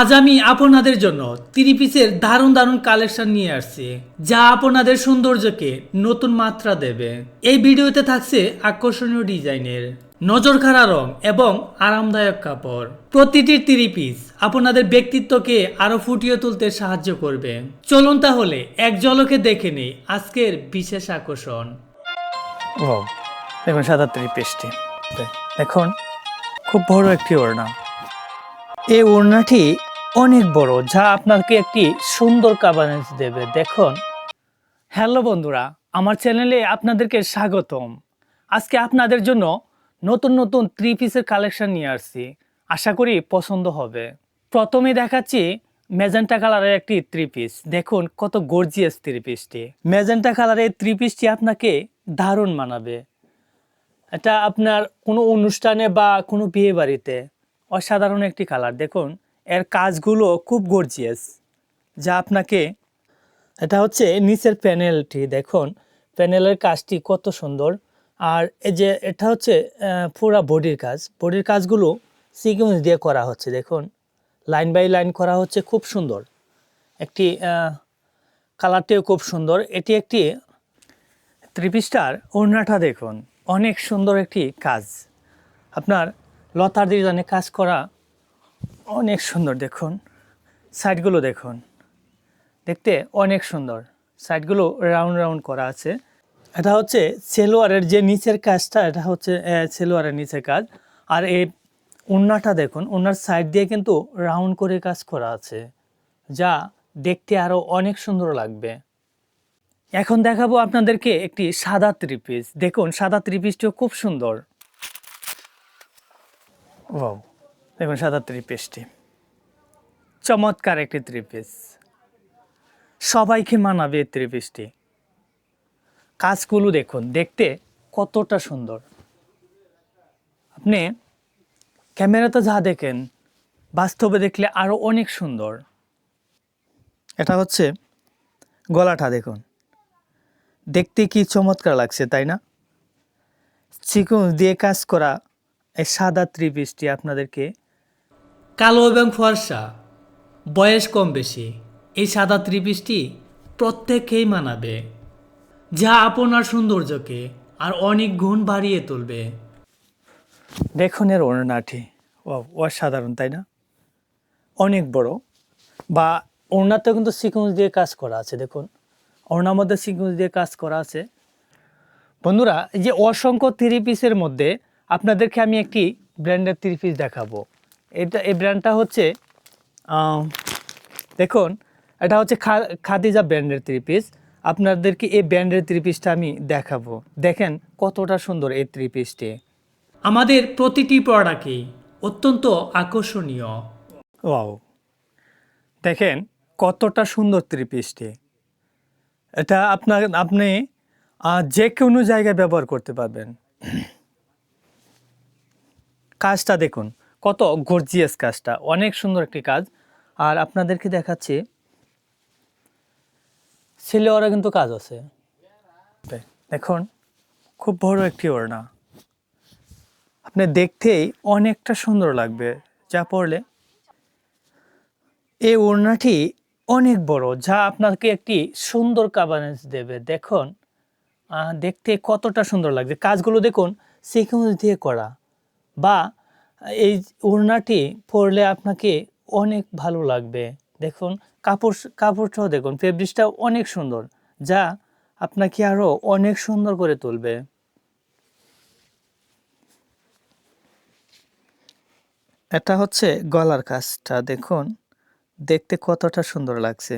আজ আমি আপনাদের জন্য থ্রি পিসের দারুণ দারুণ কালেকশন নিয়ে আসছি, যা আপনাদের সৌন্দর্যকে নতুন মাত্রা দেবে। এই ভিডিওতে থাকছে আকর্ষণীয় ডিজাইনের নজর খাড়া রং এবং আরামদায়ক কাপড়। প্রতিটি থ্রি পিস আপনাদের ব্যক্তিত্বকে আরও ফুটিয়ে তুলতে সাহায্য করবে। চলুন তাহলে এক জলকে দেখে নেই আজকের বিশেষ আকর্ষণ। ও সাদা সাতাত্তর পেস্টি দেখুন, খুব বড় একটি ওড়না। এই ওড়নাটি অনেক বড়, যা আপনাকে একটি সুন্দর কাভারেজ দেবে। দেখুন। হ্যালো বন্ধুরা, আমার চ্যানেলে আপনাদেরকে স্বাগতম। আজকে আপনাদের জন্য নতুন নতুন থ্রি পিসের কালেকশন নিয়ে আসছি। আশা করি পছন্দ হবে। প্রথমে দেখাচ্ছি মেজেন্টা কালারের একটি থ্রি পিস দেখুন, কত গর্জিয়াস থ্রি পিসটি মেজেন্টা কালারের থ্রি পিসটি আপনাকে দারুণ মানাবে। এটা আপনার কোনো অনুষ্ঠানে বা কোনো বিয়ে বাড়িতে অসাধারণ একটি কালার। দেখুন, এর কাজগুলো খুব গর্জিয়াস যা আপনাকে, এটা হচ্ছে নিচের প্যানেলটি, দেখুন। প্যানেলের কাজটি কত সুন্দর। আর এই যে, এটা হচ্ছে পুরা বডির কাজ। বডির কাজগুলো সিকুয়েন্স দিয়ে করা হচ্ছে, দেখুন। লাইন বাই লাইন করা হচ্ছে, খুব সুন্দর। একটি কালারটিও খুব সুন্দর। এটি একটি ত্রিপিস্টার ওড়নাটা, দেখুন। অনেক সুন্দর একটি কাজ। আপনার লতার ডিজাইনে কাজ করা অনেক সুন্দর, দেখুন। সাইডগুলো দেখুন। দেখতে অনেক সুন্দর। সাইডগুলো রাউন্ড রাউন্ড করা আছে। এটা হচ্ছে সেলোয়ারের যে নিচের কাজটা, এটা হচ্ছে সেলোয়ারের নিচের কাজ। আর এই ওড়নাটা দেখুন ওনার সাইড দিয়ে কিন্তু রাউন্ড করে কাজ করা আছে, যা দেখতে আরও অনেক সুন্দর লাগবে। এখন দেখাবো আপনাদেরকে একটি সাদা থ্রি পিস দেখুন, সাদা থ্রি পিসটিও খুব সুন্দর। ও দেখুন, সাদা থ্রি পিসটি চমৎকার একটি থ্রি পিস সবাইকে মানাবে এই পিসটি কাজগুলো দেখুন, দেখতে কতটা সুন্দর। আপনি ক্যামেরাতে যা দেখেন, বাস্তবে দেখলে আরও অনেক সুন্দর। এটা হচ্ছে গলাটা, দেখুন। দেখতে কি চমৎকার লাগছে, তাই না? চিকুন দিয়ে কাজ করা এই সাদা ত্রিপিসটি আপনাদেরকে কালো এবং ফর্সা বয়স কম বেশি এই সাদা ত্রিপিসটি প্রত্যেককেই মানাবে যা আপনার সৌন্দর্যকে আর অনেক গুণ বাড়িয়ে তুলবে। দেখুন এর ওড়নাটি। ও অসাধারণ তাই না? অনেক বড়। বা ওড়নাতেও কিন্তু সিকুয়েন্স দিয়ে কাজ করা আছে দেখুন। ওড়নার মধ্যে সিকুয়েন্স দিয়ে কাজ করা আছে। বন্ধুরা এই যে অসংখ্য থ্রি পিসের মধ্যে আপনাদেরকে আমি একটি ব্র্যান্ডের থ্রি পিস দেখাবো। এটা, এই ব্র্যান্ডটা হচ্ছে দেখুন, এটা হচ্ছে খাদিজা ব্র্যান্ডের থ্রি পিস আপনাদেরকে এই ব্র্যান্ডের থ্রি পিসটা আমি দেখাবো। দেখেন কতটা সুন্দর এই থ্রি পিসটি আমাদের প্রতিটি প্রোডাক্টই অত্যন্ত আকর্ষণীয়। ওয়াও দেখেন কতটা সুন্দর ত্রিপিসটি এটা আপনার, আপনি যে কোনো জায়গায় ব্যবহার করতে পারবেন। কাজটা দেখুন। কত গর্জিয়াস কাজটা। অনেক সুন্দর একটি কাজ। আর আপনাদেরকে দেখাচ্ছি ছেলেওয়ারা কিন্তু কাজ আছে। দেখুন, খুব বড় একটি ওড়না। আপনি দেখতেই অনেকটা সুন্দর লাগবে, যা পড়লে এই ওড়নাটি অনেক বড়, যা আপনাকে একটি সুন্দর কাভারেজ দেবে। দেখুন দেখতে কতটা সুন্দর লাগছে। কাজগুলো দেখুন সিকুয়েন্স দিয়ে করা। বা এই ওড়নাটি পরলে আপনাকে অনেক ভালো লাগবে। দেখুন, কাপড় কাপড়টাও দেখুন ফেব্রিক্সটাও অনেক সুন্দর, যা আপনাকে আরও অনেক সুন্দর করে তুলবে। এটা হচ্ছে গলার কাজটা, দেখুন, দেখতে কতটা সুন্দর লাগছে।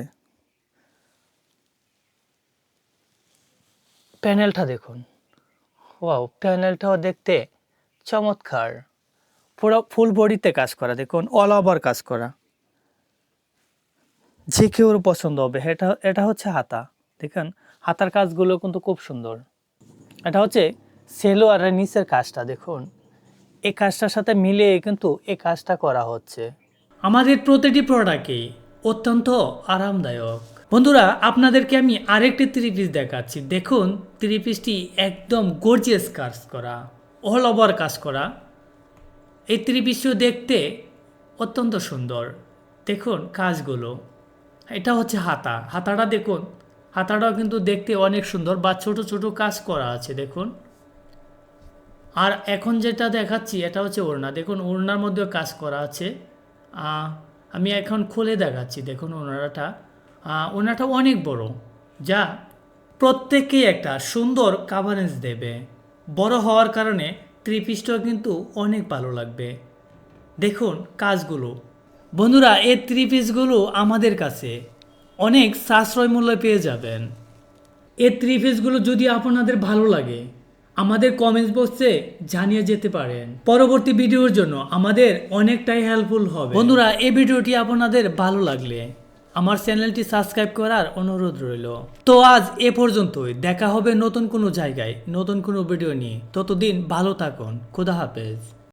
প্যানেলটা দেখুন, ওয়াও, প্যানেলটাও দেখতে চমৎকার। পুরো ফুল বডিতে কাজ করা, দেখুন অল ওভার কাজ করা। যে কেউর পছন্দ হবে, এটা এটা হচ্ছে হাতা, দেখেন, হাতার কাজগুলো কিন্তু খুব সুন্দর। এটা হচ্ছে সেলোয়ারের নিচের কাজটা, দেখুন। এই কাজটার সাথে মিলে কিন্তু এই কাজটা করা হচ্ছে। আমাদের প্রতিটি প্রোডাক্টই অত্যন্ত আরামদায়ক। বন্ধুরা, আপনাদেরকে আমি আরেকটি থ্রি পিস দেখাচ্ছি। দেখুন থ্রি পিসটি একদম গর্জিয়াস কাজ করা। অল ওভার কাজ করা। এই পিসটিও দেখতে অত্যন্ত সুন্দর। দেখুন কাজগুলো। এটা হচ্ছে হাতা। হাতাটা দেখুন। হাতাটাও কিন্তু দেখতে অনেক সুন্দর বা ছোট ছোট কাজ করা আছে দেখুন। আর এখন যেটা দেখাচ্ছি এটা হচ্ছে ওড়না। দেখুন ওড়নার মধ্যেও কাজ করা আছে। আমি এখন খুলে দেখাচ্ছি দেখুন ওনারাটা আহ, ওড়নাটা অনেক বড়। যা প্রত্যেকেই একটা সুন্দর কাভারেজ দেবে। বড় হওয়ার কারণে থ্রি পিসটাও কিন্তু অনেক ভালো লাগবে। দেখুন কাজগুলো। বন্ধুরা এই থ্রি পিসগুলো আমাদের কাছে অনেক সাশ্রয় মূল্যে পেয়ে যাবেন। এই থ্রি পিসগুলো যদি আপনাদের ভালো লাগে, আমাদের কমেন্টস বক্সে জানিয়ে যেতে পারেন। পরবর্তী ভিডিওর জন্য আমাদের অনেকটাই হেল্পফুল হবে। বন্ধুরা এই ভিডিওটি আপনাদের ভালো লাগলে আমার চ্যানেলটি সাবস্ক্রাইব করার অনুরোধ রইল। তো আজ এ পর্যন্তই। দেখা হবে নতুন কোনো জায়গায়, নতুন কোনো ভিডিও নিয়ে। ততদিন ভালো থাকুন। খুদা হাফেজ।